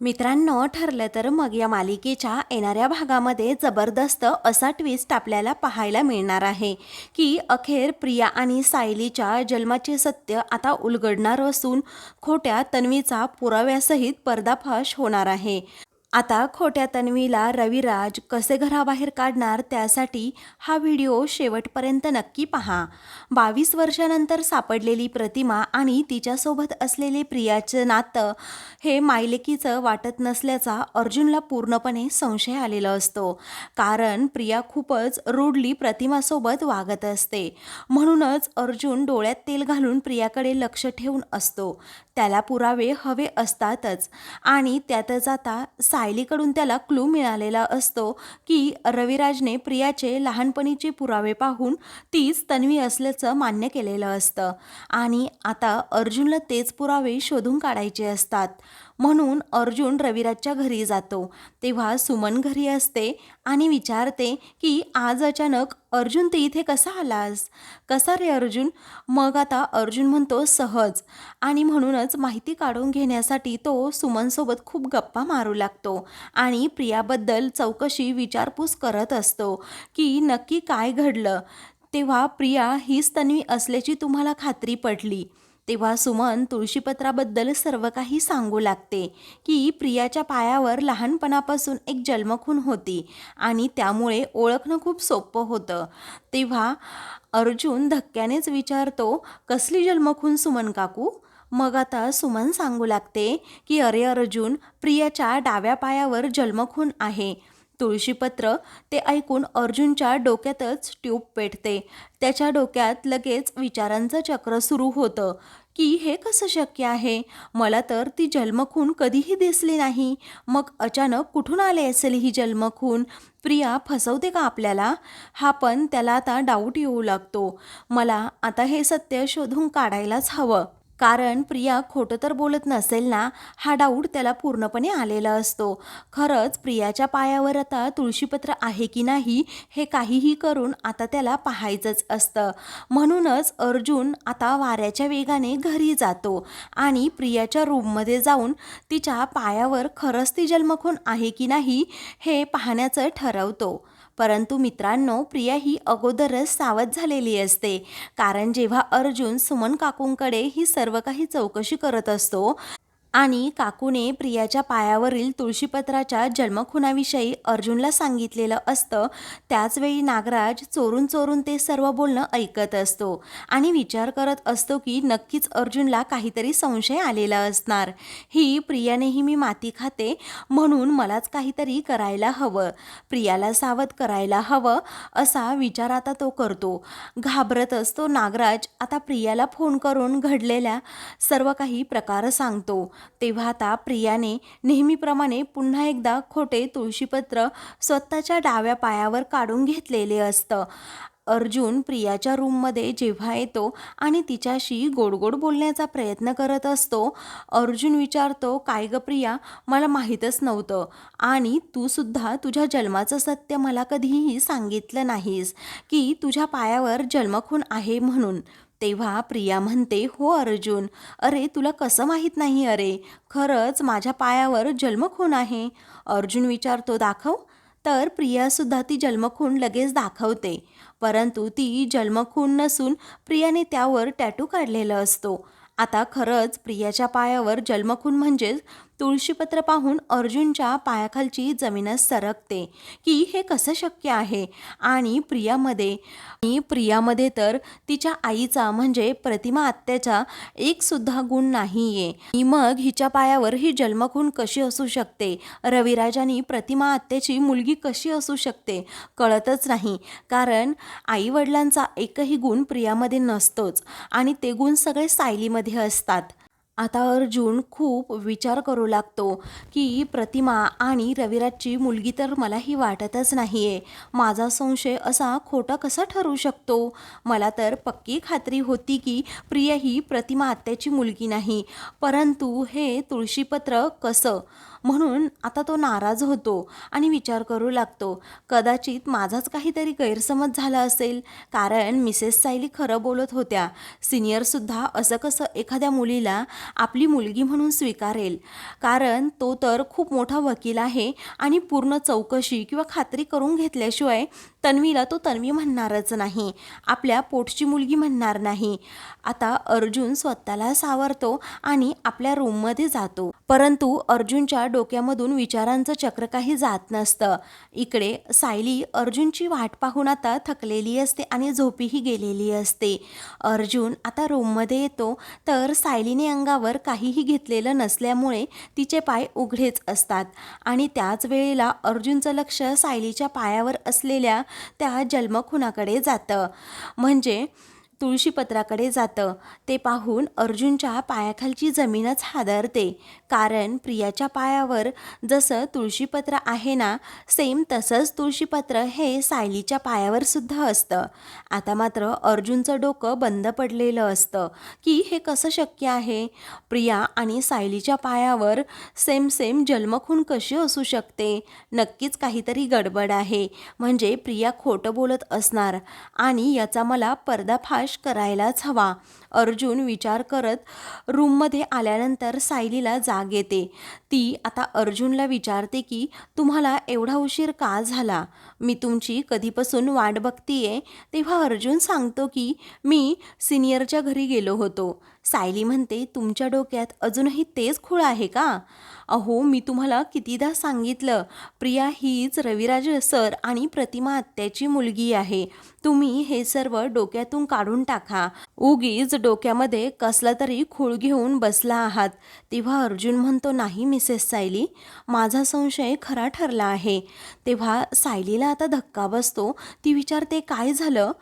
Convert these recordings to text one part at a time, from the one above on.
मित्रांनो ठरलं तर मग या मालिकेच्या येणाऱ्या भागामध्ये जबरदस्त असा ट्विस्ट आपल्याला पाहायला मिळणार आहे की अखेर प्रिया आणि सायलीच्या जन्माचे सत्य आता उलगडणार असून खोट्या तन्वीचा पुराव्यासहित पर्दाफाश होणार आहे. आता खोट्या तन्वीला रविराज कसे घराबाहेर काढणार त्यासाठी हा व्हिडिओ शेवटपर्यंत नक्की पहा. बावीस वर्षानंतर सापडलेली प्रतिमा आणि तिच्यासोबत असलेले प्रियाचं नातं हे मायलेकीचं वाटत नसल्याचा अर्जुनला पूर्णपणे संशय आलेला असतो. कारण प्रिया खूपच रूढली प्रतिमासोबत वागत असते. म्हणूनच अर्जुन डोळ्यात तेल घालून प्रियाकडे लक्ष ठेवून असतो. त्याला पुरावे हवे असतातच आणि त्यातच आता सायलीकडून त्याला क्लू मिळालेला असतो की रविराजने प्रियाचे लहानपणीचे पुरावे पाहून तीच तन्वी असल्याचं मान्य केलेलं असतं. आणि आता अर्जुनला तेच पुरावे शोधून काढायचे असतात. म्हणून अर्जुन रविराजच्या घरी जातो. तेव्हा सुमन घरी असते आणि विचारते की आज अचानक अर्जुन ते इथे कसा आलास? कसा रे अर्जुन? मग आता अर्जुन म्हणतो सहज. आणि म्हणूनच माहिती काढून घेण्यासाठी तो सुमनसोबत खूप गप्पा मारू लागतो आणि प्रियाबद्दल चौकशी विचारपूस करत असतो की नक्की काय घडलं? तेव्हा प्रिया हीच तन्वी असल्याची तुम्हाला खात्री पडली तेव्हा सुमन तुळशीपत्राबद्दल सर्व काही सांगू लागते की प्रियाच्या पायावर लहानपणापासून एक जन्मखून होती आणि त्यामुळे ओळखणं खूप सोपं होतं. तेव्हा अर्जुन धक्क्यानेच विचारतो कसली जन्मखून सुमन काकू? मग आता सुमन सांगू लागते की अरे अर्जुन प्रियाच्या डाव्या पायावर जन्मखून आहे. तुळशीपत्र ते ऐकून अर्जुनच्या डोक्यातच ट्यूब पेटते. त्याच्या डोक्यात लगेच विचारांचं चक्र सुरू होतं. की हे कसं शक्य आहे? मला तर ती जन्मखून कधीही दिसली नाही. मग अचानक कुठून आले असेल ही जन्मखून? प्रिया फसवते का आपल्याला? हा पण त्याला आता डाऊट येऊ लागतो. मला आता हे सत्य शोधून काढायलाच हवं. कारण प्रिया खोटं तर बोलत नसेल ना हा डाऊट त्याला पूर्णपणे आलेला असतो. खरंच प्रियाच्या पायावर आता तुळशीपत्र आहे की नाही हे काहीही करून आता त्याला पाहायचंच असतं. म्हणूनच अर्जुन आता वाऱ्याच्या वेगाने घरी जातो आणि प्रियाच्या रूममध्ये जाऊन तिच्या पायावर खरंच ती जन्मखून आहे की नाही हे पाहण्याचं ठरवतो. परंतु मित्रांनो प्रिया ही अगोदरच सावध झालेली असते. कारण जेव्हा अर्जुन सुमन काकूंकडे ही सर्व काही चौकशी करत असतो आणि काकूने प्रियाच्या पायावरील तुळशीपत्राच्या जन्मखुनाविषयी अर्जुनला सांगितलेलं असतं त्याचवेळी नागराज चोरून चोरून ते सर्व बोलणं ऐकत असतो आणि विचार करत असतो की नक्कीच अर्जुनला काहीतरी संशय आलेला असणार. ही प्रिया नेहमी माती खाते म्हणून मलाच काहीतरी करायला हवं. प्रियाला सावध करायला हवं असा विचार आता तो करतो. घाबरत असतो नागराज आता प्रियाला फोन करून घडलेल्या सर्व काही प्रकार सांगतो. तेव्हा आता प्रियाने नेहमीप्रमाणे पुन्हा एकदा खोटे तुळशीपत्र स्वतःच्या डाव्या पायावर काढून घेतलेले असतं. अर्जुन प्रियाच्या रूममध्ये जेव्हा येतो आणि तिच्याशी गोडगोड बोलण्याचा प्रयत्न करत असतो अर्जुन विचारतो काय ग प्रिया मला माहीतच नव्हतं. आणि तू सुद्धा तुझ्या जन्माचं सत्य मला कधीही सांगितलं नाहीस की तुझ्या पायावर जन्मखून आहे म्हणून. तेव्हा प्रिया म्हणते हो अर्जुन. अरे तुला कसं माहीत नाही अरे? खरंच माझ्या पायावर जन्मखून आहे. अर्जुन विचारतो दाखव. तर प्रियासुद्धा ती जन्मखून लगेच दाखवते. परंतु ती जन्मखून नसून प्रियाने त्यावर टॅटू काढलेला असतो. आता खरंच प्रियाच्या पायावर जन्मखून म्हणजेच तुळशीपत्र पाहून अर्जुनच्या पायाखालची जमीनच सरकते. की हे कसं शक्य आहे? आणि प्रियामध्ये आणि प्रियामध्ये तर तिच्या आईचा म्हणजे प्रतिमा आत्याचा एकसुद्धा गुण नाही आहे मग हिच्या पायावर ही जन्मखून कशी असू शकते? रविराजानी प्रतिमा आत्याची मुलगी कशी असू शकते? कळतच नाही. कारण आई वडिलांचा एकही गुण प्रियामध्ये नसतोच. आणि ते गुण सगळे सायलीमध्ये असतात. आता अर्जुन खूप विचार करू लागतो की प्रतिमा आणि रविराजची मुलगी तर मलाही वाटतच नाही आहे माझा संशय असा खोटा कसा ठरू शकतो? मला तर पक्की खात्री होती की प्रिया ही प्रतिमा आत्याची मुलगी नाही. परंतु हे तुळशीपत्र कसं? म्हणून आता तो नाराज होतो आणि विचार करू लागतो. कदाचित माझाच काहीतरी गैरसमज झाला असेल. कारण मिसेस सायली खरं बोलत होत्या. सिनियरसुद्धा असं कसं एखाद्या मुलीला आपली मुलगी म्हणून स्वीकारेल. कारण तो तर खूप मोठा वकील आहे आणि पूर्ण चौकशी किंवा खात्री करून घेतल्याशिवाय तन्वीला तो तन्वी म्हणणारच नाही. आपल्या पोटची मुलगी म्हणणार नाही. आता अर्जुन स्वतःला सावरतो आणि आपल्या रूममध्ये जातो. परंतु अर्जुनच्या डोक्यामधून विचारांचं चक्र काही जात नसतं. इकडे सायली अर्जुनची वाट पाहून आता थकलेली असते आणि झोपीही गेलेली असते. अर्जुन आता रूममध्ये येतो तर सायलीने अंगावर काहीही घेतलेलं नसल्यामुळे तिचे पाय उघडेच असतात. आणि त्याच वेळेला अर्जुनचं लक्ष सायलीच्या पायावर असलेल्या त्या जन्मखुनाकडे जातं. म्हणजे तुळशीपत्राकडे जातं. ते पाहून अर्जुनच्या पायाखालची जमीनच हादरते. कारण प्रियाच्या पायावर जसं तुळशीपत्र आहे ना सेम तसंच तुळशीपत्र हे सायलीच्या पायावर सुद्धा असतं. आता मात्र अर्जुनचं डोकं बंद पडलेलं असतं. की हे कसं शक्य आहे? प्रिया आणि सायलीच्या पायावर सेम सेम जन्मखून कशी असू शकते? नक्कीच काहीतरी गडबड आहे. म्हणजे प्रिया खोटं बोलत असणार. आणि याचा मला पर्दाफाश करायलाच हवा. अर्जुन विचार करत रूममध्ये आल्यानंतर सायलीला जाग येते. ती आता अर्जुनला विचारते की तुम्हाला एवढा उशीर का झाला? मी तुमची कधीपासून वाट बघतीये. तेव्हा अर्जुन सांगतो की मी सिनियरच्या घरी गेलो होतो. सायली म्हणते तुमच्या डोक्यात अजूनही तेच खूळ आहे का? अहो मी तुम्हाला कितीदा सांगितलं प्रिया हीच रविराज सर आणि प्रतिमा आत्याची मुलगी आहे. तुम्ही हे सर्व डोक्यातून काढून टाका. उगीच डोक्यामध्ये कसला तरी खूळ घेऊन बसला आहात. तेव्हा अर्जुन म्हणतो नाही मिसेस सायली माझा संशय खरा ठरला आहे. तेव्हा सायलीला आता धक्का बसतो. ती विचारते काय झालं?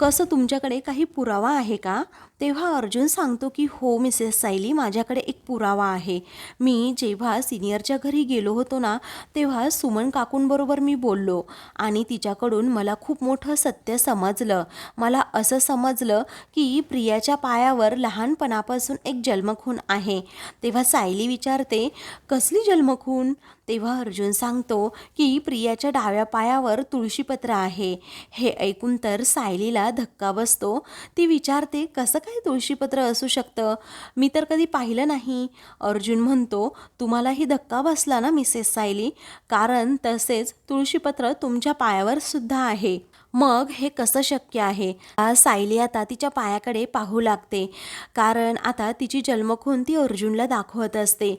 कसं तुमच्याकडे काही पुरावा आहे का? तेव्हा अर्जुन सांगतो की हो मिसेस सायली माझ्याकडे एक पुरावा आहे. मी जेव्हा सिनियरच्या घरी गेलो होतो ना तेव्हा सुमन काकूंबरोबर मी बोललो आणि तिच्याकडून मला खूप मोठं सत्य समजलं. मला असं समजलं की प्रियाच्या पायावर लहानपणापासून एक जन्मखून आहे. तेव्हा सायली विचारते कसली जन्मखून? तेव्हा अर्जुन सांगतो की प्रियाच्या डाव्या पायावर तुळशीपत्र आहे. हे ऐकून तर सायलीला धक्का बसतो. ती विचारते कसं काय तुळशीपत्र असू शकतं? मी तर कधी पाहिलं नाही. अर्जुन म्हणतो तुम्हालाही धक्का बसला ना मिसेस सायली? कारण तसेच तुळशीपत्र तुमच्या पायावर सुद्धा आहे. मग हे कसं शक्य आहे? सायली आता तिच्या पायाकडे पाहू लागते. कारण आता तिची जन्मखून ती अर्जुनला दाखवत असते.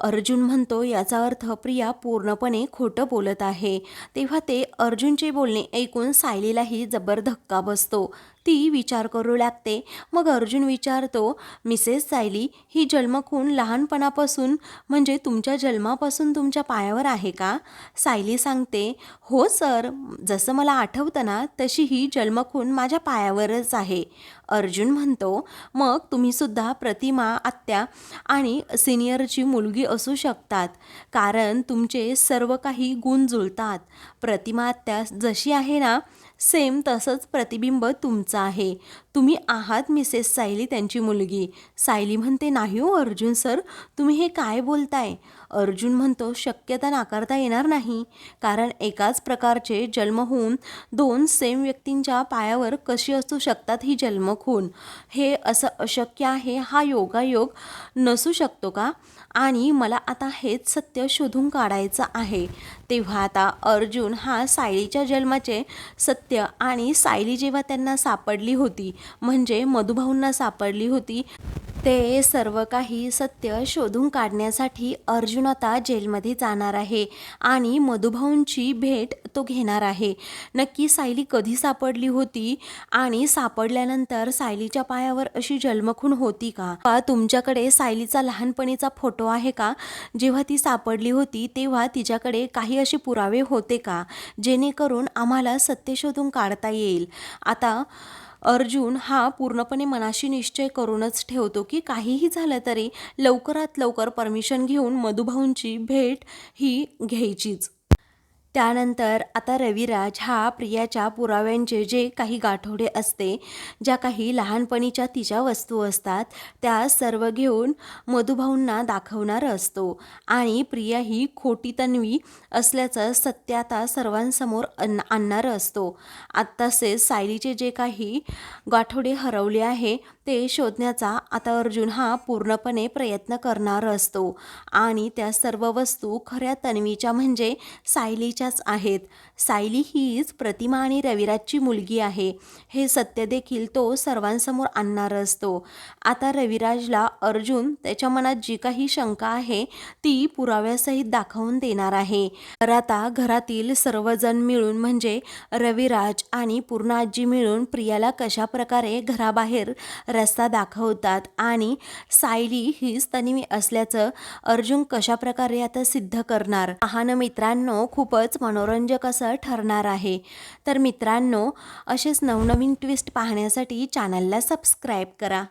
अर्जुन म्हणतो याचा अर्थ प्रिया पूर्णपणे खोटं बोलत आहे. तेव्हा ते अर्जुनचे बोलणे ऐकून सायलीलाही जबर धक्का बसतो. ती विचार करू लागते. मग अर्जुन विचारतो मिसेस सायली ही जन्मखून लहानपणापासून म्हणजे तुमच्या जन्मापासून तुमच्या पायावर आहे का? सायली सांगते हो सर जसं मला आठवतं ना तशी ही जन्मखून माझ्या पायावरच आहे. अर्जुन म्हणतो मग तुम्हीसुद्धा प्रतिमा आत्या आणि सिनियरची मुलगी असू शकतात कारण तुमचे सर्व काही गुण जुळतात. प्रतिमा आत्या जशी आहे ना सेम तसंच प्रतिबिंब तुमचं आहे. तुम्ही आहात मिसेस सायली त्यांची मुलगी. सायली म्हणते नाही हो अर्जुन सर तुम्ही हे काय बोलताय? अर्जुन म्हणतो शक्यता नाकारता येणार नाही. कारण एकाच प्रकारचे जन्म होऊन दोन सेम व्यक्तींच्या पायावर कशी असू शकतात ही जन्मखून हे असं अशक्य आहे हा योगायोग नसू शकतो का? आणि मला आता हेच सत्य शोधून काढायचं आहे. तेव्हा आता अर्जुन हा सायलीच्या जन्माचे सत्य आणि सायली जेव्हा त्यांना सापडली होती म्हणजे मधुभाऊंना सापडली होती ते सर्व काही सत्य शोधून काढण्यासाठी अर्जुन आता जेलमध्ये जाणार आहे. आणि मधुभाऊंची भेट तो घेणार आहे. नक्की सायली कधी सापडली होती आणि सापडल्यानंतर सायलीच्या पायावर अशी जन्मखून होती का? का तुमच्याकडे सायलीचा लहानपणीचा फोटो आहे का? जेव्हा ती सापडली होती तेव्हा तिच्याकडे काही असे पुरावे होते का? जेणेकरून आम्हाला सत्य शोधून काढता येईल. आता अर्जुन हा पूर्णपणे मनाशी निश्चय करूनच ठेवतो की काहीही झालं तरी लवकरात लवकर परमिशन घेऊन मधुभाऊंची भेट ही घ्यायचीच. त्यानंतर आता रविराज हा प्रियाच्या पुराव्यांचे जे काही गाठोडे असते ज्या काही लहानपणीच्या तिच्या वस्तू असतात त्या सर्व घेऊन मधुभाऊंना दाखवणार असतो. आणि प्रिया ही खोटी तन्वी असल्याचं सत्य आता सर्वांसमोर अन आणणार असतो. आत तसेच सायलीचे जे काही गाठोडे हरवले आहे ते शोधण्याचा आता अर्जुन हा पूर्णपणे प्रयत्न करणार असतो. आणि त्या सर्व वस्तू खऱ्या तन्वीच्या म्हणजे सायलीच्या सायलीच्याच आहेत. सायली हीच प्रतिमा आणि रविराजची मुलगी आहे. हे सत्य देखील तो सर्वांसमोर आणणार असतो. आता रविराजला अर्जुन त्याच्या मनात जी काही शंका आहे ती पुराव्यासहित दाखवून देणार आहे. तर आता घरातील सर्वजण मिळून म्हणजे रविराज आणि पूर्ण आजी मिळून प्रियाला कशा प्रकारे घराबाहेर रस्ता दाखवतात आणि सायली हीच तनिमी असल्याचं अर्जुन कशा प्रकारे आता सिद्ध करणार? लहान मित्रांनो खूपच खूपच मनोरंजक असं ठरणार आहे. तर मित्रांनो असेच नवनवीन ट्विस्ट पाहण्यासाठी चॅनलला सबस्क्राईब करा.